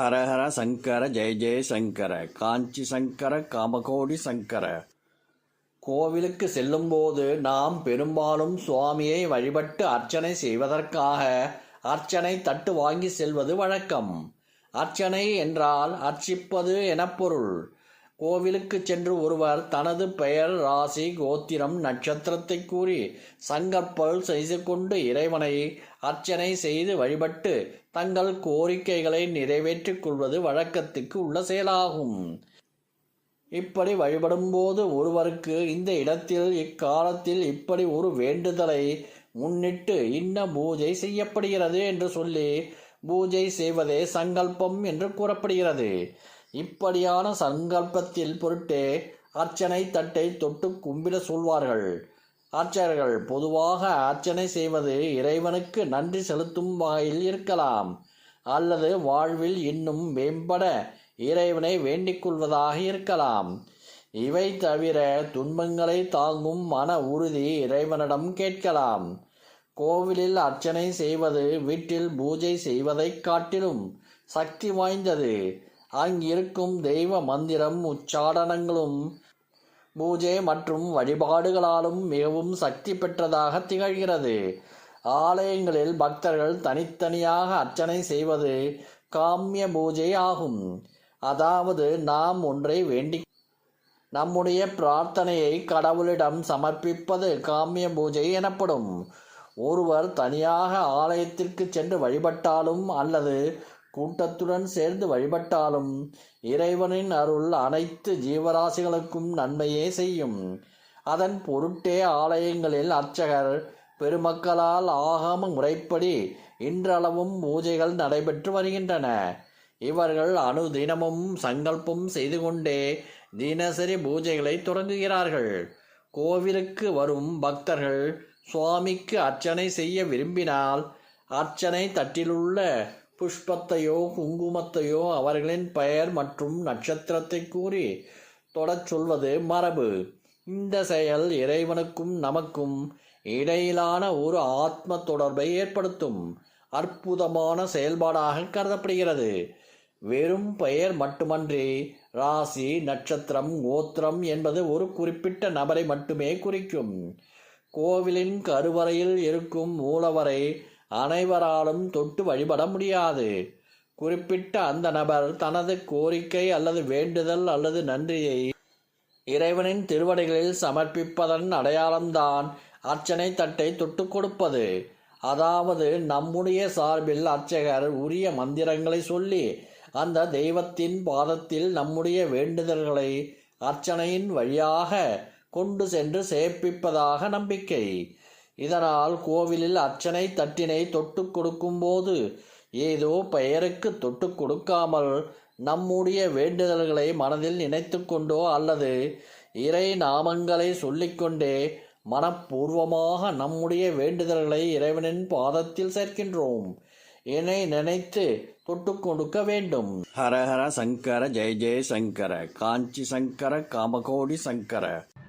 ஹரஹர சங்கர ஜெய ஜெய சங்கர காஞ்சி சங்கர காமகோடி சங்கர. கோவிலுக்கு செல்லும்போது நாம் பெரும்பாலும் சுவாமியை வழிபட்டு அர்ச்சனை செய்வதற்காக அர்ச்சனை தட்டு வாங்கி செல்வது வழக்கம். அர்ச்சனை என்றால் அர்ச்சிப்பது எனப்பொருள் கோவிலுக்கு சென்று ஒருவர் தனது பெயர் ராசி கோத்திரம் நட்சத்திரத்தை கூறி சங்கற்பல் செய்து கொண்டு இறைவனை அர்ச்சனை செய்து வழிபட்டு தங்கள் கோரிக்கைகளை நிறைவேற்றிக் கொள்வது வழக்கத்துக்கு உள்ள செயலாகும். இப்படி வழிபடும்போது ஒருவருக்கு இந்த இடத்தில் இக்காலத்தில் இப்படி ஒரு வேண்டுதலை முன்னிட்டு இன்ன பூஜை செய்யப்படுகிறது என்று சொல்லி பூஜை செய்வதே சங்கல்பம் என்று கூறப்படுகிறது. இப்படியான சங்கல்பத்தில் பொருட்டே அர்ச்சனை தட்டை தொட்டு கும்பிட சொல்வார்கள். அர்ச்சகர்கள் பொதுவாக அர்ச்சனை செய்வது இறைவனுக்கு நன்றி செலுத்தும் வகையில் இருக்கலாம். அல்லது வாழ்வில் இன்னும் மேம்பட இறைவனை வேண்டிக் கொள்வதாக இருக்கலாம். இவை தவிர துன்பங்களை தாங்கும் மன உறுதி இறைவனிடம் கேட்கலாம். கோவிலில் அர்ச்சனை செய்வது வீட்டில் பூஜை செய்வதைக் காட்டிலும் சக்தி வாய்ந்தது. அங்கிருக்கும் தெய்வ மந்திரம் உச்சாடனங்களும் பூஜை மற்றும் வழிபாடுகளாலும் மிகவும் சக்தி பெற்றதாக திகழ்கிறது. ஆலயங்களில் பக்தர்கள் தனித்தனியாக அர்ச்சனை செய்வது காமிய பூஜை ஆகும். அதாவது நாம் ஒன்றை வேண்டி நம்முடைய பிரார்த்தனையை கடவுளிடம் சமர்ப்பிப்பது காமிய பூஜை எனப்படும். ஒருவர் தனியாக ஆலயத்திற்கு சென்று வழிபட்டாலும் அல்லது கூட்டத்துடன் சேர்ந்து வழிபட்டாலும் இறைவனின் அருள் அனைத்து ஜீவராசிகளுக்கும் நன்மையே செய்யும். அதன் பொருட்டே ஆலயங்களில் அர்ச்சகர் பெருமக்களால் ஆகாம முறைப்படி இன்றளவும் பூஜைகள் நடைபெற்று வருகின்றன. இவர்கள் அனுதினமும் சங்கல்பம் செய்து கொண்டே தினசரி பூஜைகளை தொடங்குகிறார்கள். கோவிலுக்கு வரும் பக்தர்கள் சுவாமிக்கு அர்ச்சனை செய்ய விரும்பினால் அர்ச்சனை தட்டிலுள்ள புஷ்பத்தையோ குங்குமத்தையோ அவர்களின் பெயர் மற்றும் நட்சத்திரத்தை கூறி தொடச் சொல்வது மரபு. இந்த செயல் இறைவனுக்கும் நமக்கும் இடையிலான ஒரு ஆத்ம தொடர்பை ஏற்படுத்தும் அற்புதமான செயல்பாடாக கருதப்படுகிறது. வெறும் பெயர் மட்டுமன்றி ராசி நட்சத்திரம் கோத்திரம் என்பது ஒரு குறிப்பிட்ட நபரை மட்டுமே குறிக்கும். கோவிலின் கருவறையில் இருக்கும் மூலவரை அனைவராலும் தொட்டு வழிபட முடியாது. குறிப்பிட்ட அந்த நபர் தனது கோரிக்கை அல்லது வேண்டுதல் அல்லது நன்றியை இறைவனின் திருவடிகளில் சமர்ப்பிப்பதன் அடையாளம்தான் அர்ச்சனை தட்டை தொட்டு கொடுப்பது. அதாவது நம்முடைய சார்பில் அர்ச்சகர் உரிய மந்திரங்களை சொல்லி அந்த தெய்வத்தின் பாதத்தில் நம்முடைய வேண்டுதல்களை அர்ச்சனையின் வழியாக கொண்டு சென்று சேர்ப்பிப்பதாக நம்பிக்கை. இதனால் கோவிலில் அர்ச்சனை தட்டினை தொட்டு கொடுக்கும்போது ஏதோ பெயருக்கு தொட்டு கொடுக்காமல் நம்முடைய வேண்டுதல்களை மனதில் நினைத்து கொண்டோ அல்லது இறை நாமங்களை சொல்லிக்கொண்டே மனப்பூர்வமாக நம்முடைய வேண்டுதல்களை இறைவனின் பாதத்தில் சேர்க்கின்றோம். என்னை நினைத்து தொட்டு கொடுக்க வேண்டும். ஹரஹர சங்கர ஜெய ஜெய சங்கர காஞ்சி சங்கர காமகோடி சங்கர.